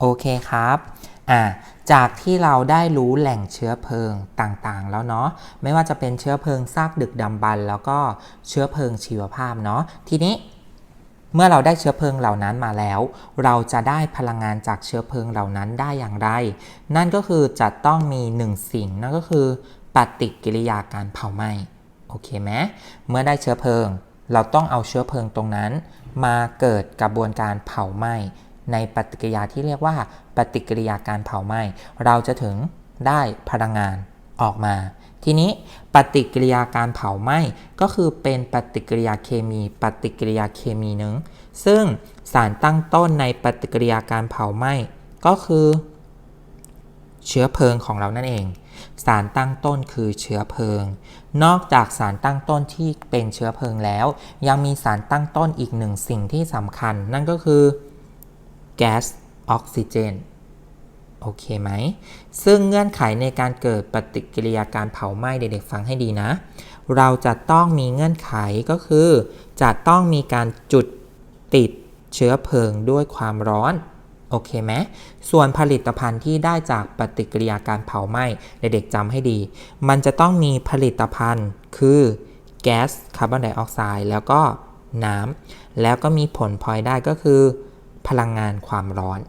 โอเคครับอ่าจากที่เราได้รู้แหล่งเชื้อเพลิงต่างๆ แล้วเนาะไม่ว่าจะเป็นเชื้อเพลิงซากดึกดำบรรแล้วก็เชื้อเพลิงชีวภาพเนาะทีนี้เมื่อเราได้เชื้อเพลิงเหล่านั้นมาแล้ว เราจะได้พลังงานจากเชื้อเพลิงเหล่านั้นได้อย่างไร นั่นก็คือจะต้องมีหนึ่งสิ่งนั่นก็คือปฏิกิริยาการเผาไหม้โอเคไหมเมื่อได้เชื้อเพลิง เราต้องเอาเชื้อเพลิงตรงนั้น มาเกิดกระบวนการเผาไหม้ ในปฏิกิริยาที่เรียกว่า ปฏิกิริยาการเผาไหม้ เราจะถึงได้พลังงานออกมา ทีนี้ปฏิกิริยาการเผาไหม้ก็คือเป็นปฏิกิริยาเคมี ปฏิกิริยาเคมีหนึ่งซึ่งสารตั้งต้นในปฏิกิริยาการเผาไหม้ก็คือ เชื้อเพลิงของเรานั่นเอง สารตั้งต้นคือเชื้อเพลิง นอกจากสารตั้งต้นที่เป็นเชื้อเพลิงแล้ว ยังมีสารตั้งต้นอีกหนึ่งสิ่งที่สำคัญ นั่นก็คือ แก๊สออกซิเจนโอเคไหม ซึ่งเงื่อนไขในการเกิดปฏิกิริยาการเผาไหม้เด็กๆฟังให้ดีนะ เราจะต้องมีเงื่อนไขก็คือ จะต้องมีการจุดติดเชื้อเพลิงด้วยความร้อน โอเคไหม ส่วนผลิตภัณฑ์ที่ได้จากปฏิกิริยาการเผาไหม้เด็กๆจำให้ดี มันจะต้องมีผลิตภัณฑ์คือแก๊สคาร์บอนไดออกไซด์แล้วก็น้ำแล้วก็มีผลพลอยได้ก็คือ พลังงานความร้อน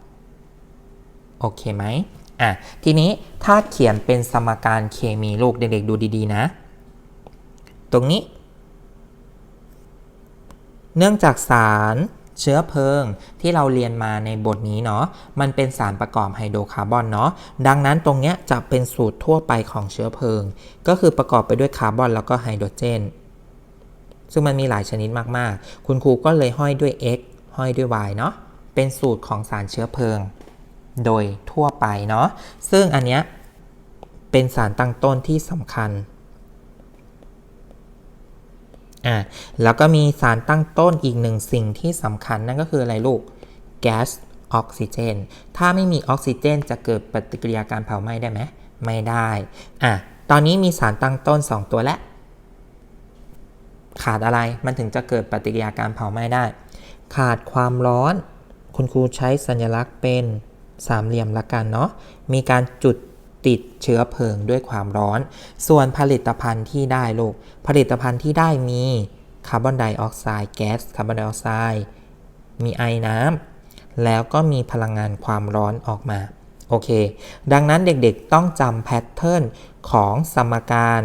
โอเคไหมอะทีนี้ถ้าเขียนเป็นสมการเคมีลูกเด็กๆดูดีๆนะ ตรงนี้ เนื่องจากสารเชื้อเพลิงที่เราเรียนมาในบทนี้เนาะ มันเป็นสารประกอบไฮโดรคาร์บอนเนาะ ดังนั้นตรงเนี้ยจะเป็นสูตรทั่วไปของเชื้อเพลิง ก็คือประกอบไปด้วยคาร์บอนแล้วก็ไฮโดรเจน ซึ่งมันมีหลายชนิดมากๆ คุณครูก็เลยห้อยด้วย x ห้อยด้วย y เนาะ เป็นสูตรของสารเชื้อเพลิง โดยทั่วไปเนาะซึ่งอันเนี้ยเป็นสารตั้งต้นที่สำคัญอะแล้วก็มีสารตั้งต้นอีกหนึ่งสิ่งที่สำคัญนั่นก็คืออะไรลูกแก๊สออกซิเจน ถ้าไม่มีออกซิเจน จะเกิดปฏิกิริยาการเผาไหม้ได้ไหมไม่ได้อะตอนนี้มีสารตั้งต้น 2 ตัวแล้วขาดอะไรมันถึงจะเกิดปฏิกิริยาการเผาไหม้ได้ ขาดความร้อน คุณครูใช้สัญลักษณ์เป็นสามเหลี่ยมละกันเนาะ มีการจุดติดเชื้อเพลิงด้วยความร้อน ส่วนผลิตภัณฑ์ที่ได้ลูก ผลิตภัณฑ์ที่ได้มีคาร์บอนไดออกไซด์แก๊สคาร์บอนไดออกไซด์มีไอน้ำแล้วก็มีพลังงานความร้อนออกมา โอเค ดังนั้นเด็กๆต้องจำแพทเทิร์นของสมการ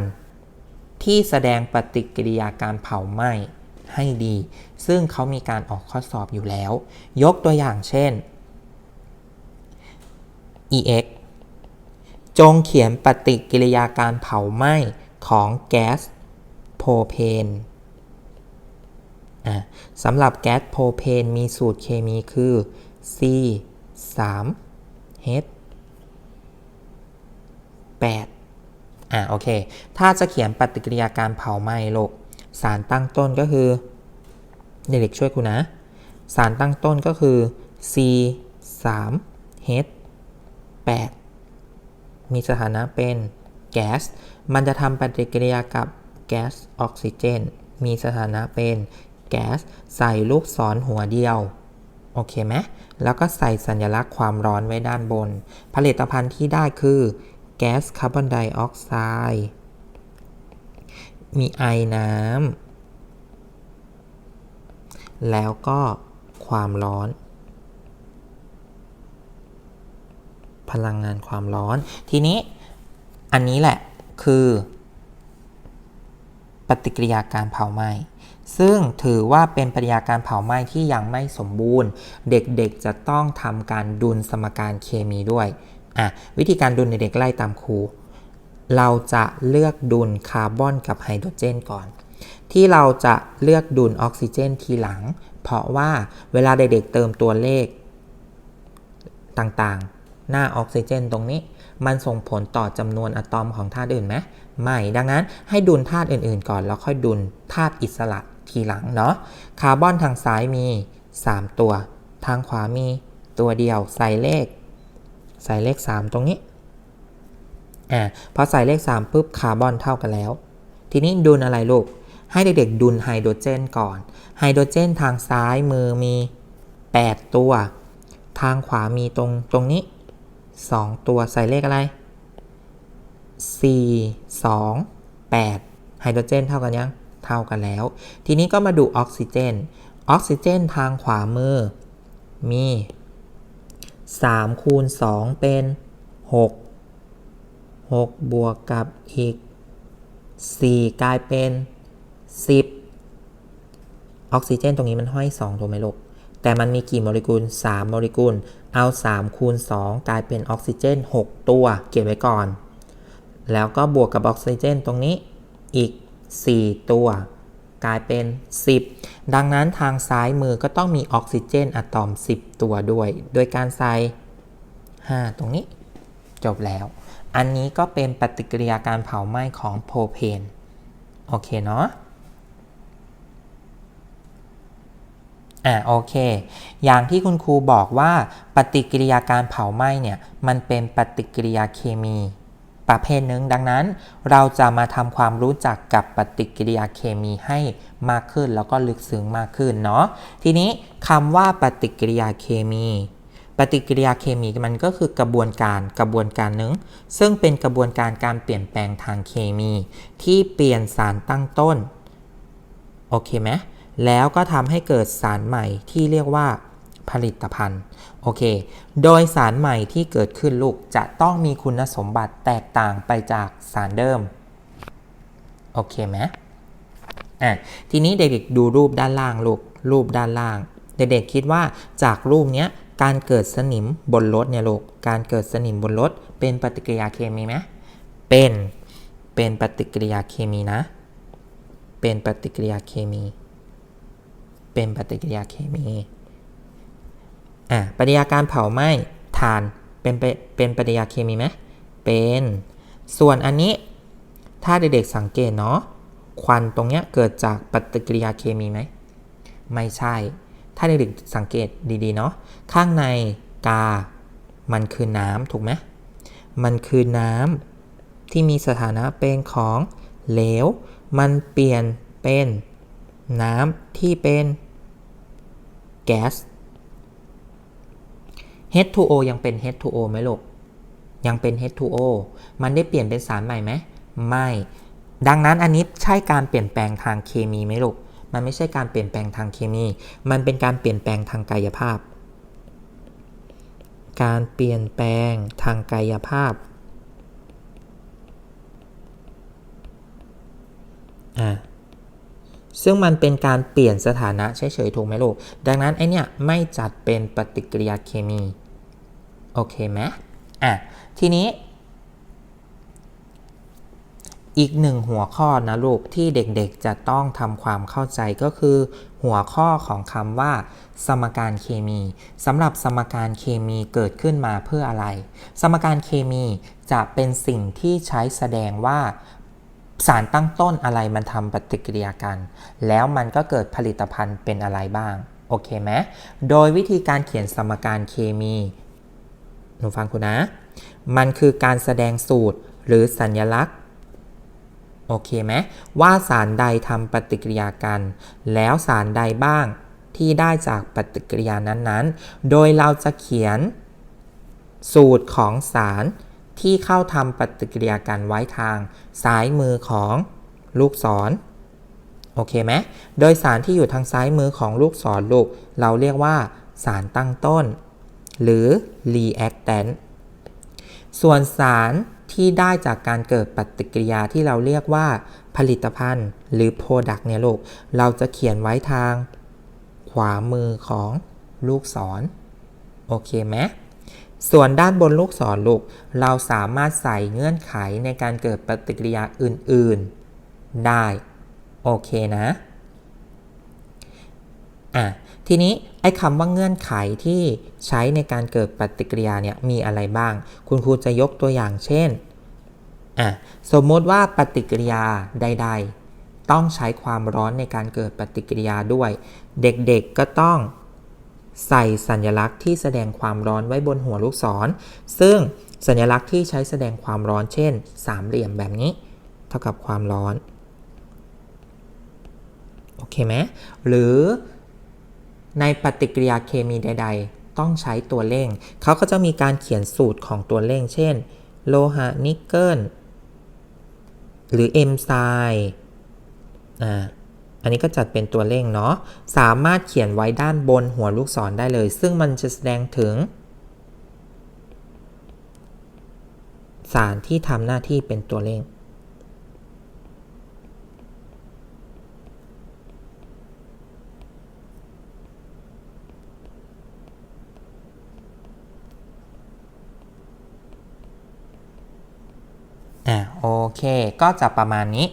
ที่แสดงปฏิกิริยาการเผาไหม้ ให้ดี ซึ่งเขามีการออกข้อสอบอยู่แล้ว ยกตัวอย่างเช่น ex จงเขียนปฏิกิริยาการเผาไหม้ของแก๊สโพเพนสำหรับแก๊สโพเพนมีสูตรเคมีคือ C 3 H 8อะโอเค ถ้าจะเขียนปฏิกิริยาการเผาไหม้โลก สารตั้งต้นก็คือเด็กๆช่วยคุณนะ สารตั้งต้นก็คือ C 3 H 8มีสถานะเป็นแก๊ส มันจะทำปฏิกิริยากับแก๊สออกซิเจน มีสถานะเป็นแก๊ส ใส่ลูกศรหัวเดียว โอเคไหมแล้วก็ใส่สัญลักษณ์ความร้อนไว้ด้านบน ผลิตภัณฑ์ที่ได้คือแก๊สคาร์บอนไดออกไซด์ มีไอน้ำแล้วก็ความร้อน พลังงานความร้อน ทีนี้อันนี้แหละคือ ปฏิกิริยาการเผาไหม้ ซึ่งถือว่าเป็นปฏิกิริยาการเผาไหม้ที่ยังไม่สมบูรณ์ เด็กๆจะต้องทำการดุลสมการเคมีด้วยอะวิธีการดุลเด็กๆไล่ตามครู เราจะเลือกดุลคาร์บอนกับไฮโดรเจนก่อน ที่เราจะเลือกดุลออกซิเจนทีหลัง เพราะว่าเวลาเด็กๆเติมตัวเลขต่างๆ หน้าออกซิเจนตรงนี้ มันส่งผลต่อจำนวนอะตอมของธาตุอื่นไหมไม่ ดังนั้นให้ดุลธาตุอื่นๆ ก่อนแล้วค่อยดุลธาตุอิสระทีหลังเนาะ คาร์บอนทางซ้ายมี 3 ตัว ทางขวามีตัวเดียวใส่เลข ใส่เลข 3 ตรงนี้ อ่าพอใส่เลข 3ปุ๊บคาร์บอนเท่ากันแล้ว ทีนี้ดุลอะไรลูก ให้เด็กๆดุลไฮโดรเจนก่อน ไฮโดรเจนทางซ้ายมือมี 8 ตัว ทางขวามีตรงตรงนี้ 2 ตัวใส่เลขอะไร 4 2 8 ไฮโดรเจนเท่ากันยัง เท่ากันแล้ว ทีนี้ก็มาดูออกซิเจน ออกซิเจนทางขวามือมี3คูณ2เป็น 6 6 บวกกับอีก 4 กลายเป็น 10 ออกซิเจนตรงนี้มันห้อย 2ถูกไหมลูก แต่มันมีกี่โมเลกุล 3 โมเลกุล เอา 3 คูณ 2 กลายเป็นออกซิเจน 6 ตัว เก็บไว้ก่อน แล้วก็บวกกับออกซิเจนตรงนี้อีก 4 ตัว กลายเป็น 10 ดังนั้นทางซ้ายมือก็ต้องมีออกซิเจนอะตอม 10 ตัวด้วย โดยการใส่5ตรงนี้ จบแล้ว อันนี้ก็เป็นปฏิกิริยาการเผาไหม้ของโพเพน โอเคเนาะอ่าโอเค อย่างที่คุณครูบอกว่าปฏิกิริยาการเผาไหม้เนี่ยมันเป็นปฏิกิริยาเคมีประเภทหนึ่งดังนั้น เราจะมาทำความรู้จักกับปฏิกิริยาเคมีให้มากขึ้นแล้วก็ลึกซึ้งมากขึ้นเนาะทีนี้คำว่าปฏิกิริยาเคมี ฏิกิริยาเคมีมันก็คือกระบวนการกระบวนการหนึ่งซึ่งเป็นกระบวนการการเปลี่ยนแปลงทางเคมี ที่เปลี่ยนสารตั้งต้นโอเคไหมแล้วก็ทำให้เกิดสารใหม่ที่เรียกว่าผลิตภัณฑ์โอเค โดยสารใหม่ที่เกิดขึ้นลูกจะต้องมีคุณสมบัติแตกต่างไปจากสารเดิมโอเคไหมอะทีนี้เด็กๆดูรูปด้านล่างลูกรูปด้านล่าง เด็กๆคิดว่าจากรูปเนี้ย การเกิดสนิมบนรถเนี่ยลูก การเกิดสนิมบนรถเป็นปฏิกิริยาเคมีไหมเป็น เป็นปฏิกิริยาเคมีนะ เป็นปฏิกิริยาเคมี เป็นปฏิกิริยาเคมี อะปฏิกิริยาการเผาไหม้ถ่านเป็นเป็นปฏิกิริยาเคมีไหมเป็น ส่วนอันนี้ถ้าเด็กๆสังเกตเนาะ ควันตรงเนี้ยเกิดจากปฏิกิริยาเคมีไหม ไม่ใช่ ถ้าเด็กๆสังเกตดีๆเนาะข้างในกา มันคือน้ำถูกไหมมันคือน้ำที่มีสถานะเป็นของเหลว มันเปลี่ยนเป็นน้ำที่เป็นแก๊ส H2O ยังเป็น H2O ไหมลูก ยังเป็น H2O มันได้เปลี่ยนเป็นสารใหม่ไหม ไม่ ดังนั้นอันนี้ใช่การเปลี่ยนแปลงทางเคมีไหมลูก มันไม่ใช่การเปลี่ยนแปลงทางเคมี มันเป็นการเปลี่ยนแปลงทางกายภาพ การเปลี่ยนแปลงทางกายภาพอ่าซึ่งมันเป็นการเปลี่ยนสถานะเฉยๆถูกไหมลูก ดังนั้นไอเนี่ยไม่จัดเป็นปฏิกิริยาเคมี โอเคไหมอะ ทีนี้ อีกหนึ่งหัวข้อนะลูกที่เด็กๆจะต้องทำความเข้าใจก็คือ หัวข้อของคำว่า สมการเคมีสำหรับสมการเคมีเกิดขึ้นมาเพื่ออะไร สมการเคมีจะเป็นสิ่งที่ใช้แสดงว่าสารตั้งต้นอะไรมันทำปฏิกิริยากัน แล้วมันก็เกิดผลิตภัณฑ์เป็นอะไรบ้าง โอเคไหมโดยวิธีการเขียนสมการเคมี หนูฟังคุณนะ มันคือการแสดงสูตรหรือสัญลักษณ โอเคไหมว่าสารใดทำปฏิกิริยากัน แล้วสารใดบ้างที่ได้จากปฏิกิริยานั้นๆ โดยเราจะเขียนสูตรของสารที่เข้าทำปฏิกิริยากันไว้ทางซ้ายมือของลูกศรโอเคไหมโดยสารที่อยู่ทางซ้ายมือของลูกศรลูก เราเรียกว่าสารตั้งต้น หรือ reactant ส่วนสาร ที่ได้จากการเกิดปฏิกิริยาที่เราเรียกว่าผลิตภัณฑ์ หรือ product เนี่ยลูก เราจะเขียนไว้ทาง ขวามือของลูกศร โอเคไหมส่วนด้านบนลูกศรลูก เราสามารถใส่เงื่อนไขในการเกิดปฏิกิริยาอื่น ๆ ได้ โอเคนะ อะทีนี้ไอ้คำว่าเงื่อนไขที่ใช้ในการเกิดปฏิกิริยาเนี่ยมีอะไรบ้าง คุณครูจะยกตัวอย่างเช่นอะสมมติว่าปฏิกิริยาใด ๆ ต้องใช้ความร้อนในการเกิดปฏิกิริยาด้วย เด็กๆก็ต้องใส่สัญลักษณ์ที่แสดงความร้อนไว้บนหัวลูกศร ซึ่งสัญลักษณ์ที่ใช้แสดงความร้อนเช่น สามเหลี่ยมแบบนี้ เท่ากับความร้อน โอเคไหมหรือ ในปฏิกิริยาเคมีใดต้องใช้ตัวเร่ง เขาก็จะมีการเขียนสูตรของตัวเร่ง เช่น โลหะนิกเกิลหรือเอนไซม์อ่าอันนี้ก็จัดเป็นตัวเร่งเนาะ สามารถเขียนไว้ด้านบนหัวลูกศรได้เลย ซึ่งมันจะแสดงถึง สารที่ทำหน้าที่เป็นตัวเร่ง อะโอเคก็จะประมาณนี้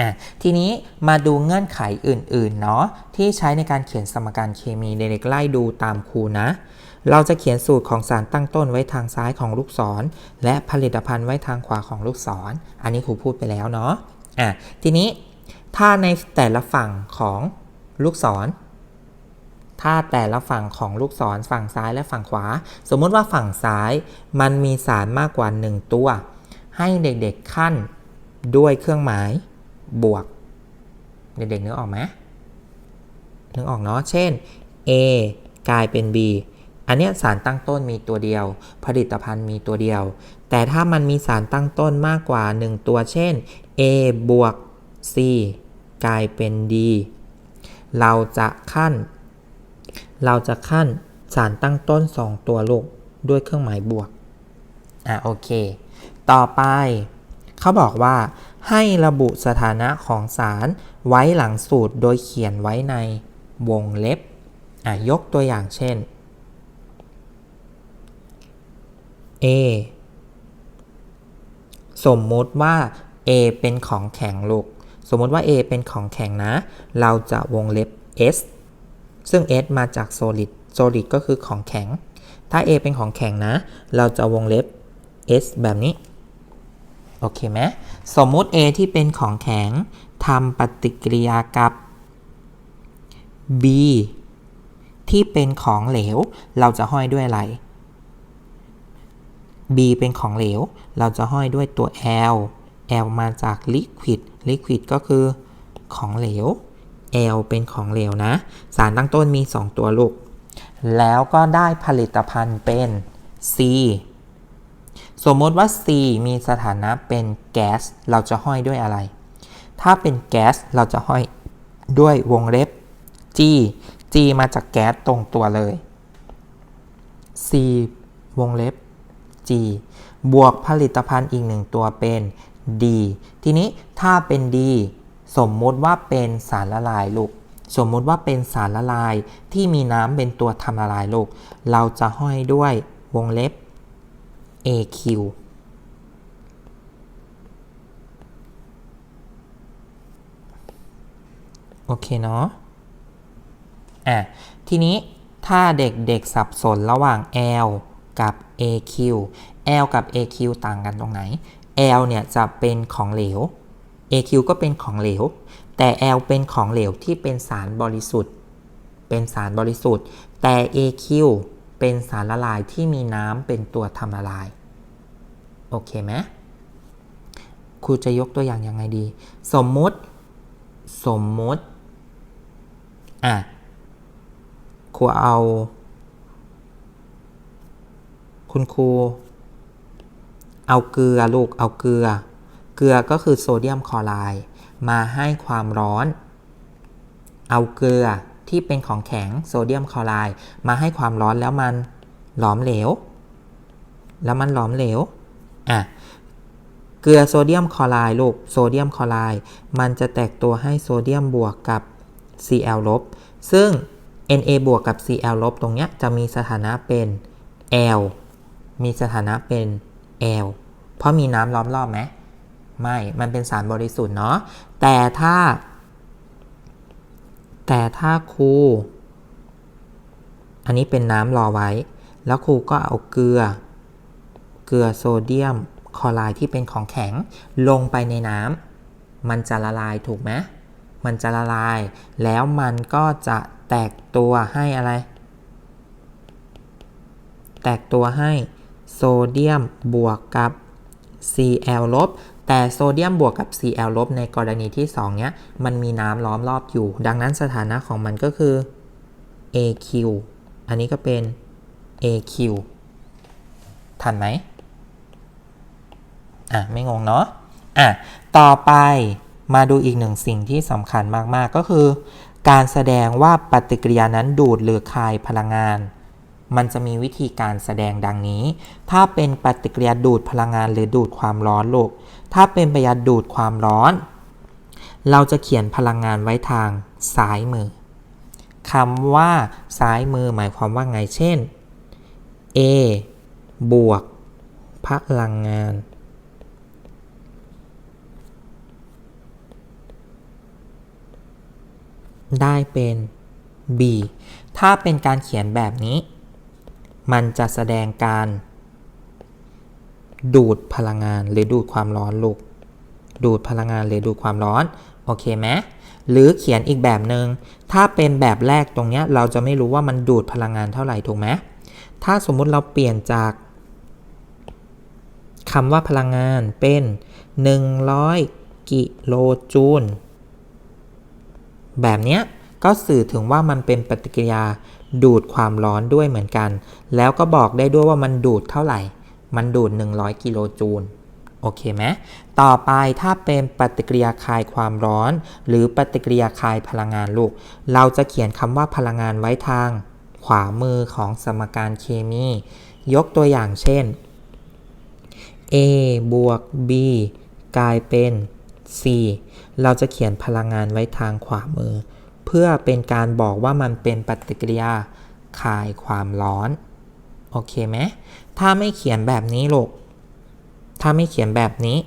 อะทีนี้มาดูเงื่อนไขอื่นๆเนาะที่ใช้ในการเขียนสมการเคมีเด็กๆไล่ดูตามครูนะ เราจะเขียนสูตรของสารตั้งต้นไว้ทางซ้ายของลูกศร และผลิตภัณฑ์ไว้ทางขวาของลูกศร อันนี้ครูพูดไปแล้วเนาะอะทีนี้ถ้าในแต่ละฝั่งของลูกศร ถ้าแต่ละฝั่งของลูกศรฝั่งซ้ายและฝั่งขวา สมมติว่าฝั่งซ้ายมันมีสารมากกว่า 1 ตัว ให้เด็กๆขั้นด้วยเครื่องหมายบวก เด็กๆนึกออกไหมนึกออกเนาะเช่น A กลายเป็น B อันนี้สารตั้งต้นมีตัวเดียว ผลิตภัณฑ์มีตัวเดียว แต่ถ้ามันมีสารตั้งต้นมากกว่า 1 ตัวเช่น A บวก C กลายเป็น D เราจะขั้น เราจะขั้นสารตั้งต้น 2 ตัวลูกด้วยเครื่องหมายบวก อะโอเค ต่อไปเขาบอกว่า ให้ระบุสถานะของสารไว้หลังสูตรโดยเขียนไว้ในวงเล็บ อะยกตัวอย่างเช่น A สมมุติว่า A เป็นของแข็งลูก สมมุติว่า A เป็นของแข็งนะ เราจะวงเล็บ S ซึ่ง S มาจาก solid solid ก็คือของแข็ง ถ้า A เป็นของแข็งนะ เราจะวงเล็บ S แบบนี้ โอเคไหมสมมุติ A ที่เป็นของแข็งทำปฏิกิริยากับ B ที่เป็นของเหลว เราจะห้อยด้วยอะไร B เป็นของเหลว เราจะห้อยด้วยตัว L L มาจาก liquid liquid ก็คือของเหลว L เป็นของเหลวนะ สารตั้งต้นมี 2 ตัวลูก แล้วก็ได้ผลิตภัณฑ์เป็น C สมมติว่า C มีสถานะเป็นแก๊ส เราจะห้อยด้วยอะไร ถ้าเป็นแก๊ส เราจะห้อยด้วยวงเล็บ G G มาจากแก๊สตรงตัวเลย C วงเล็บ G บวกผลิตภัณฑ์อีกหนึ่งตัวเป็น D ทีนี้ถ้าเป็น D สมมุติว่าเป็นสารละลายลูก สมมุติว่าเป็นสารละลายที่มีน้ำเป็นตัวทำละลายลูก เราจะห้อยด้วยวงเล็บ AQ โอเคเนาะ อะ ทีนี้ถ้าเด็กๆสับสนระหว่าง L กับ AQ L กับ AQ ต่างกันตรงไหน L เนี่ยจะเป็นของเหลว AQ ก็เป็นของเหลว แต่ L เป็นของเหลวที่เป็นสารบริสุทธิ์ เป็นสารบริสุทธิ์ แต่ AQ เป็นสารละลายที่มีน้ำเป็นตัวทำละลาย โอเคไหมครูจะยกตัวอย่างยังไงดี สมมุติ สมมุติ อะ ครูเอา คุณครู เอาเกลือลูก เอาเกลือ เกลือก็คือโซเดียมคลอไรด์มาให้ความร้อน เอาเกลือที่เป็นของแข็งโซเดียมคลอไรด์มาให้ความร้อนแล้วมันหลอมเหลว แล้วมันหลอมเหลว อะ เกลือโซเดียมคลอไรด์ลูกโซเดียมคลอไรด์มันจะแตกตัวให้โซเดียมบวกกับ Cl ลบ ซึ่ง Na บวกกับ Cl ลบตรงเนี้ยจะมีสถานะเป็น L มีสถานะเป็น L เพราะมีน้ำล้อมรอบไหม ไม่ มันเป็นสารบริสุทธิ์เนาะ แต่ถ้า แต่ถ้าครู อันนี้เป็นน้ำรอไว้ แล้วครูก็เอาเกลือ เกลือโซเดียมคลอไรด์ที่เป็นของแข็งลงไปในน้ำมันจะละลายถูกไหมมันจะละลาย แล้วมันก็จะแตกตัวให้อะไร แตกตัวให้โซเดียมบวกกับ Cl ลบ แต่โซเดียมบวกกับ Cl ลบในกรณีที่ 2 เนี้ย มันมีน้ำล้อมรอบอยู่ ดังนั้นสถานะของมันก็คือ AQ อันนี้ก็เป็น AQ ทันไหมอะ ไม่งงเนาะอะ ต่อไปมาดูอีกหนึ่งสิ่งที่สำคัญมาก ๆ ก็คือ การแสดงว่าปฏิกิริยานั้นดูดหรือคายพลังงาน มันจะมีวิธีการแสดงดังนี้ ถ้าเป็นปฏิกิริยาดูดพลังงานหรือดูดความร้อนลูก ถ้าเป็นปฏิกิริยาดูดความร้อน เราจะเขียนพลังงานไว้ทางซ้ายมือคำว่าซ้ายมือหมายความว่าไงเช่น A บวก พลังงาน ได้เป็น B ถ้าเป็นการเขียนแบบนี้ มันจะแสดงการ ดูดพลังงานหรือดูดความร้อนลูก ดูดพลังงานหรือดูดความร้อน โอเคไหมหรือเขียนอีกแบบหนึง่งถ้าเป็นแบบแรกตรงเนี้ยเราจะไม่รู้ว่ามันดูดพลังงานเท่าไหร่ถูกไหมถ้าสมมุติเราเปลี่ยนจากคำว่าพลังงานเป็น 100 กิโลจูล แบบเนี้ยก็สื่อถึงว่ามันเป็นปฏิกิริยาดูดความร้อนด้วยเหมือนกัน แล้วก็บอกได้ด้วยว่ามันดูดเท่าไหร่ มันดูด 100 กิโลจูลโอเคไหมต่อไปถ้าเป็นปฏิกิริยาคายความร้อน หรือปฏิกิริยาคายพลังงานลูก เราจะเขียนคำว่าพลังงานไว้ทาง ขวามือของสมการเคมี ยกตัวอย่างเช่น A บวก B กลายเป็น C เราจะเขียนพลังงานไว้ทางขวามือ เพื่อเป็นการบอกว่ามันเป็นปฏิกิริยาคายความร้อน โอเคไหม ถ้าไม่เขียนแบบนี้ลูก ถ้าไม่เขียนแบบนี้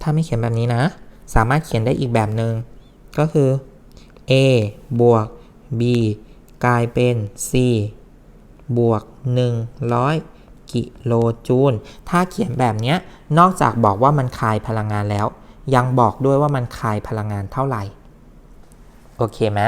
ถ้าไม่เขียนแบบนี้นะ สามารถเขียนได้อีกแบบหนึง่งก็คือ A บวก B กลายเป็น C บวก 100 กิโลจูล ถ้าเขียนแบบนี้นอกจากบอกว่ามันคายพลังงานแล้ว ยังบอกด้วยว่ามันคายพลังงานเท่าไหร่ โอเคไหม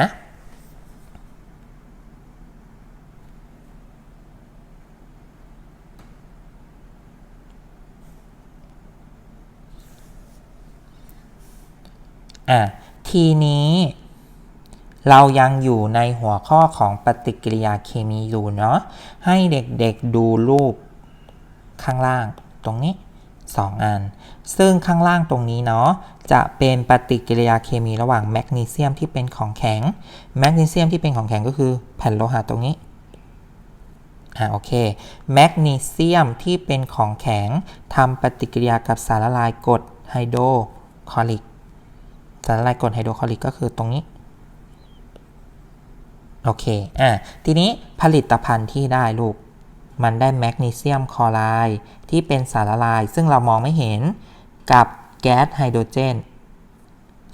อะทีนี้เรายังอยู่ในหัวข้อของปฏิกิริยาเคมีอยู่เนาะให้เด็กๆดูรูปข้างล่างตรงนี้ 2 อัน ซึ่งข้างล่างตรงนี้เนาะจะเป็นปฏิกิริยาเคมีระหว่างแมกนีเซียมที่เป็นของแข็งแมกนีเซียมที่เป็นของแข็งก็คือแผ่นโลหะตรงนี้อ่าโอเคแมกนีเซียมที่เป็นของแข็งทำปฏิกิริยากับสารละลายกรดไฮโดรคลอริก สารละลายกรดไฮโดรคลอริกก็คือตรงนี้ โอเค อะ ทีนี้ผลิตภัณฑ์ที่ได้ลูก มันได้แมกนีเซียมคลอไรด์ที่เป็นสารละลาย ซึ่งเรามองไม่เห็นกับแก๊สไฮโดรเจน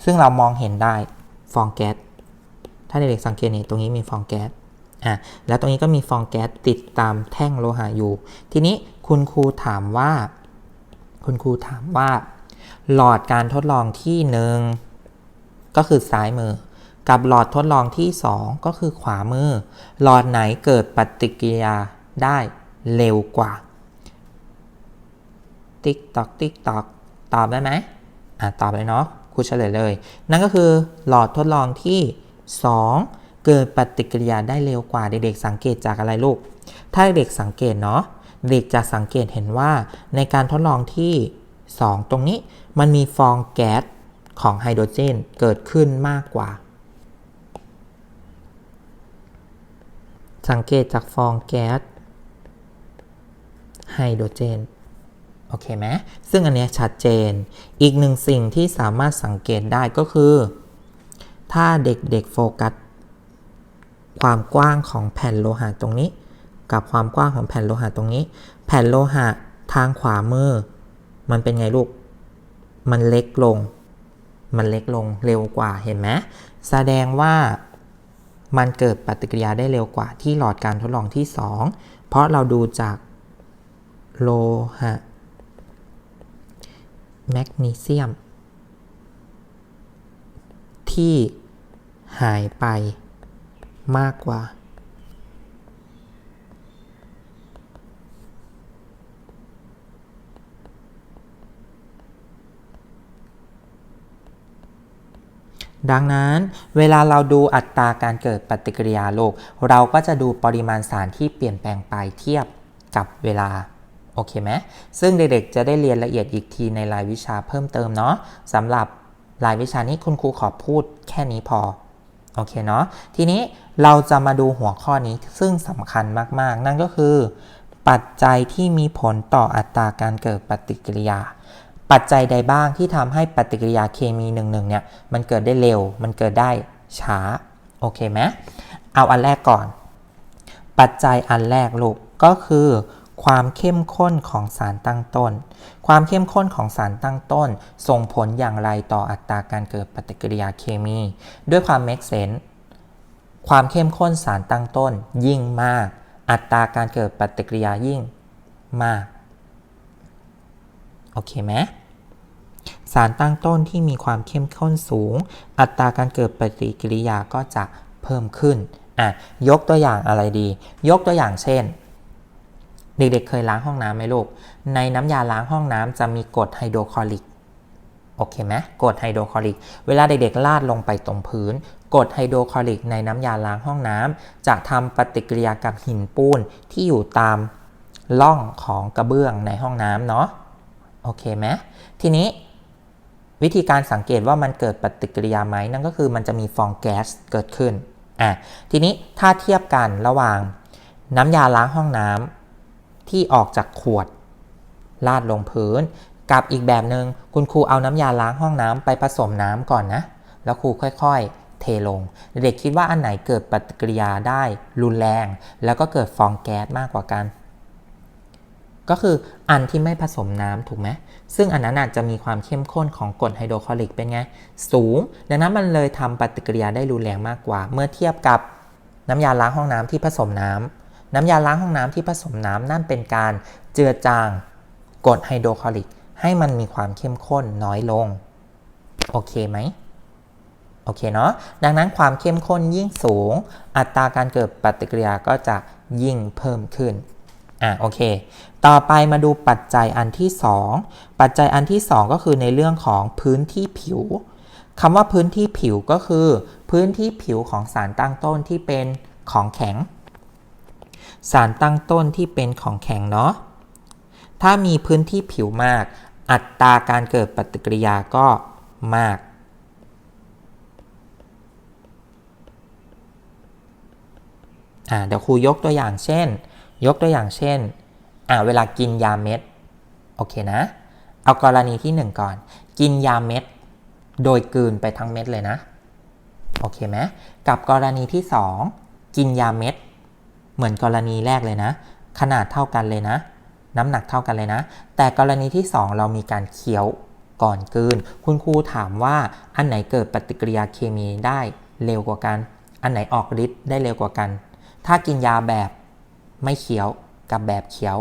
ซึ่งเรามองเห็นได้ฟองแก๊ส ถ้าเด็กๆสังเกตนี่ตรงนี้มีฟองแก๊ส อะ แล้วตรงนี้ก็มีฟองแก๊สติดตามแท่งโลหะอยู่ ทีนี้คุณครูถามว่า คุณครูถามว่า หลอดการทดลองที่หนึ่ง ก็คือซ้ายมือ กับหลอดทดลองที่ 2 ก็คือขวามือ หลอดไหนเกิดปฏิกิริยาได้เร็วกว่า ติ๊กตอกติ๊กตอกตอบได้ไหมอะตอบเลยเนาะครูเฉลยเลย นั่นก็คือหลอดทดลองที่ 2 เกิดปฏิกิริยาได้เร็วกว่าเด็กๆสังเกตจากอะไรลูก ถ้าเด็กสังเกตเนาะเด็กจะสังเกตเห็นว่าในการทดลองที่ 2 ตรงนี้มันมีฟองแก๊ส ของไฮโดรเจนเกิดขึ้นมากกว่า สังเกตจากฟองแก๊สไฮโดรเจนโอเคไหมซึ่งอันนี้ชัดเจน อีกหนึ่งสิ่งที่สามารถสังเกตได้ก็คือ ถ้าเด็กๆโฟกัสความกว้างของแผ่นโลหะตรงนี้ กับความกว้างของแผ่นโลหะตรงนี้ แผ่นโลหะทางขวามือ มันเป็นไงลูก มันเล็กลง มันเล็กลงเร็วกว่าเห็นไหมแสดงว่ามันเกิดปฏิกิริยาได้เร็วกว่าที่หลอดการทดลองที่ 2 เพราะเราดูจากโลหะแมกนีเซียม ที่หายไปมากกว่า ดังนั้นเวลาเราดูอัตราการเกิดปฏิกิริยาโลก เราก็จะดูปริมาณสารที่เปลี่ยนแปลงไปเทียบกับเวลาโอเคไหมซึ่งเด็กๆจะได้เรียนละเอียดอีกทีในรายวิชาเพิ่มเติมเนาะสำหรับรายวิชานี้คุณครูขอพูดแค่นี้พอโอเคเนาะทีนี้เราจะมาดูหัวข้อนี้ซึ่งสำคัญมากๆ นั่นก็คือ ปัจจัยที่มีผลต่ออัตราการเกิดปฏิกิริยา ปัจจัยใดบ้างที่ทำให้ปฏิกิริยาเคมีหนึ่งๆเนี่ยมันเกิดได้เร็ว มันเกิดได้ช้า โอเคไหมเอาอันแรกก่อน ปัจจัยอันแรกลูกก็คือความเข้มข้นของสารตั้งต้น ความเข้มข้นของสารตั้งต้น ส่งผลอย่างไรต่ออัตราการเกิดปฏิกิริยาเคมี ด้วยความ make sense ความเข้มข้นสารตั้งต้นยิ่งมาก อัตราการเกิดปฏิกิริยายิ่งมาก โอเคไหมสารตั้งต้นที่มีความเข้มข้นสูง อัตราการเกิดปฏิกิริยาก็จะเพิ่มขึ้นอะยกตัวอย่างอะไรดี ยกตัวอย่างเช่น เด็กๆเคยล้างห้องน้ำไหมลูก ในน้ำยาล้างห้องน้ำจะมีกรดไฮโดรคลอริกโอเคไหมกรดไฮโดรคลอริก เวลาเด็กๆลาดลงไปตรงพื้นกรดไฮโดรคลอริกในน้ำยาล้างห้องน้ำจะทำปฏิกิริยากับหินปูนที่อยู่ตามร่องของกระเบื้องในห้องน้ำเนาะ โอเคไหมทีนี้วิธีการสังเกตว่ามันเกิดปฏิกิริยาไหมนั่นก็คือมันจะมีฟองแก๊สเกิดขึ้นอะทีนี้ถ้าเทียบกันระหว่างน้ำยาล้างห้องน้ำที่ออกจากขวดลาดลงพื้น กับอีกแบบหนึง่งคุณครูเอาน้ำยาล้างห้องน้ำไปผสมน้ำก่อนนะ แล้วครูค่อยๆ เทลง เด็กคิดว่าอันไหนเกิดปฏิกิริยาได้รุนแรง แล้วก็เกิดฟองแก๊สมากกว่ากัน ก็คืออันที่ไม่ผสมน้ำถูกไหมซึ่งอันนั้นอาจจะมีความเข้มข้นของกรดไฮโดรคลอริกเป็นไง สูง ดังนั้นมันเลยทำปฏิกิริยาได้รุนแรงมากกว่า เมื่อเทียบกับน้ำยาล้างห้องน้ำที่ผสมน้ำน้ำยาล้างห้องน้ำที่ผสมน้ำนั่นเป็นการเจือจางกรดไฮโดรคลอริก ให้มันมีความเข้มข้นน้อยลง โอเคไหมโอเคเนาะดังนั้นความเข้มข้นยิ่งสูง อัตราการเกิดปฏิกิริยาก็จะยิ่งเพิ่มขึ้นอะโอเค ต่อไปมาดูปัจจัยอันที่ 2 ปัจจัยอันที่ 2 ก็คือในเรื่องของพื้นที่ผิวคำว่าพื้นที่ผิวก็คือ พื้นที่ผิวของสารตั้งต้นที่เป็นของแข็ง สารตั้งต้นที่เป็นของแข็งเนาะถ้ามีพื้นที่ผิวมาก อัตราการเกิดปฏิกิริยาก็มาก เดี๋ยวครูยกตัวอย่างเช่น ยกตัวอย่างเช่น อ่าเวลากินยาเม็ดโอเคนะ เอากรณีที่ 1 ก่อน กินยาเม็ด โดยกืนไปทั้งเม็ดเลยนะโอเคไหมกับกรณีที่ 2 กินยาเม็ด เหมือนกรณีแรกเลยนะ ขนาดเท่ากันเลยนะ น้ำหนักเท่ากันเลยนะ แต่กรณีที่ 2 เรามีการเคี้ยวก่อนกืน คุณครูถามว่าอันไหนเกิดปฏิกิริยาเคมีได้เร็วกว่ากัน อันไหนออกฤทธิ์ได้เร็วกว่ากัน ถ้ากินยาแบบไม่เคี้ยวกับแบบเคี้ยว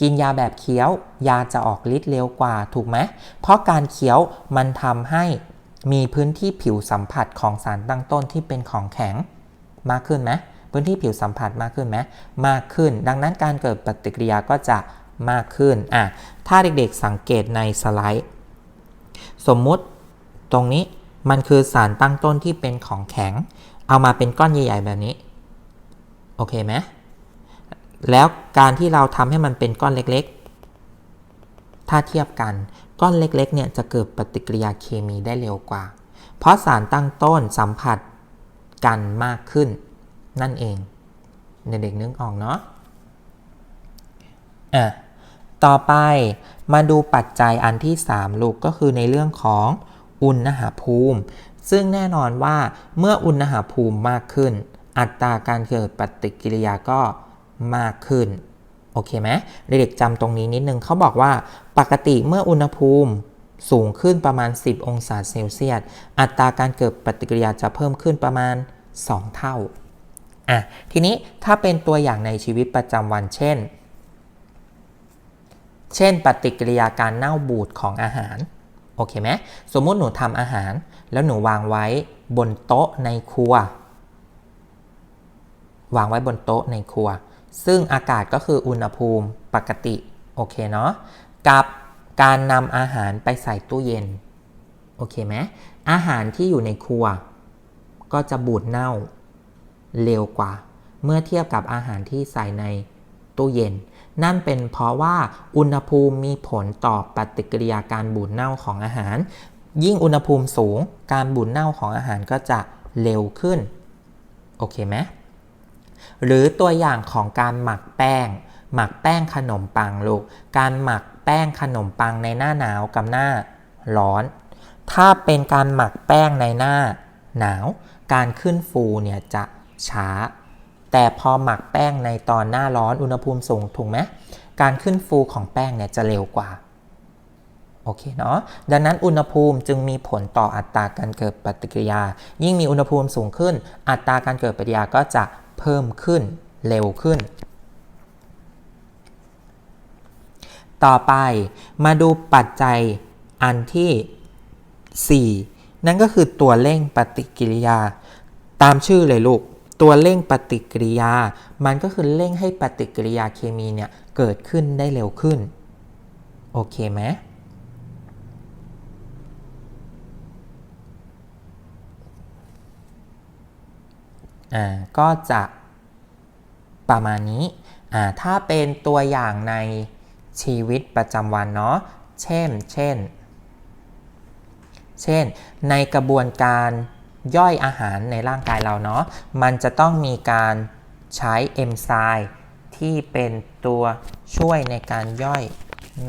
กินยาแบบเคี้ยวยาจะออกฤทธิ์เร็วกว่าถูกไหมเพราะการเคี้ยวมันทำให้มีพื้นที่ผิวสัมผัสของสารตั้งต้นที่เป็นของแข็งมากขึ้นไหมพื้นที่ผิวสัมผัสมากขึ้นไหมมากขึ้น ดังนั้นการเกิดปฏิกิริยาก็จะมากขึ้นอะถ้าเด็กๆสังเกตในสไลด์ สมมุติตรงนี้มันคือสารตั้งต้นที่เป็นของแข็ง เอามาเป็นก้อนใหญ่ ๆ แบบนี้ โอเคไหม แล้วการที่เราทำให้มันเป็นก้อนเล็กๆ ถ้าเทียบกันก้อนเล็กๆเนี่ยจะเกิดปฏิกิริยาเคมีได้เร็วกว่า เพราะสารตั้งต้นสัมผัสกันมากขึ้น นั่นเองเด็กๆนึกออกเนาะอะต่อไปมาดูปัจจัยอันที่ 3 ลูกก็คือในเรื่องของอุณหภูมิ ซึ่งแน่นอนว่าเมื่ออุณหภูมิมากขึ้น อัตราการเกิดปฏิกิริยาก็ มากขึ้น โอเคไหมเด็กๆจำตรงนี้นิดนึงเขาบอกว่าปกติเมื่ออุณหภูมิสูงขึ้นประมาณ 10 องศาเซลเซียส อัตราการเกิดปฏิกิริยาจะเพิ่มขึ้นประมาณ 2 เท่า อะ ทีนี้ถ้าเป็นตัวอย่างในชีวิตประจำวันเช่น เช่น ปฏิกิริยาการเน่าบูดของอาหาร โอเคไหมสมมุติหนูทำอาหาร แล้วหนูวางไว้บนโต๊ะในครัว วางไว้บนโต๊ะในครัว ซึ่งอากาศก็คืออุณหภูมิปกติ โอเคเนาะ กับการนำอาหารไปใส่ตู้เย็น โอเคไหมอาหารที่อยู่ในครัว ก็จะบูดเน่าเร็วกว่า เมื่อเทียบกับอาหารที่ใส่ในตู้เย็น นั่นเป็นเพราะว่าอุณหภูมิมีผลต่อปฏิกิริยาการบูดเน่าของอาหาร ยิ่งอุณหภูมิสูง การบูดเน่าของอาหารก็จะเร็วขึ้น โอเคไหม หรือตัวอย่างของการหมักแป้ง หมักแป้งขนมปังลูก การหมักแป้งขนมปังในหน้าหนาวกับหน้าร้อน ถ้าเป็นการหมักแป้งในหน้าหนาว การขึ้นฟูเนี่ยจะช้า แต่พอหมักแป้งในตอนหน้าร้อนอุณหภูมิสูงถูกไหมการขึ้นฟูของแป้งเนี่ยจะเร็วกว่าโอเคเนาะดังนั้นอุณหภูมิจึงมีผลต่ออัตราการเกิดปฏิกิริยา ยิ่งมีอุณหภูมิสูงขึ้น อัตราการเกิดปฏิกิริยาก็จะ เพิ่มขึ้นเร็วขึ้น ต่อไปมาดูปัจจัยอันที่ 4 นั่นก็คือตัวเร่งปฏิกิริยา ตามชื่อเลยลูก ตัวเร่งปฏิกิริยา มันก็คือเร่งให้ปฏิกิริยาเคมีเนี่ยเกิดขึ้นได้เร็วขึ้น โอเคไหม อ่าก็จะประมาณนี้อ่าถ้าเป็นตัวอย่างในชีวิตประจำวันเนาะเช่นเช่น เช่น ในกระบวนการย่อยอาหารในร่างกายเราเนาะมันจะต้องมีการใช้เอนไซม์ที่เป็นตัวช่วยในการย่อยอ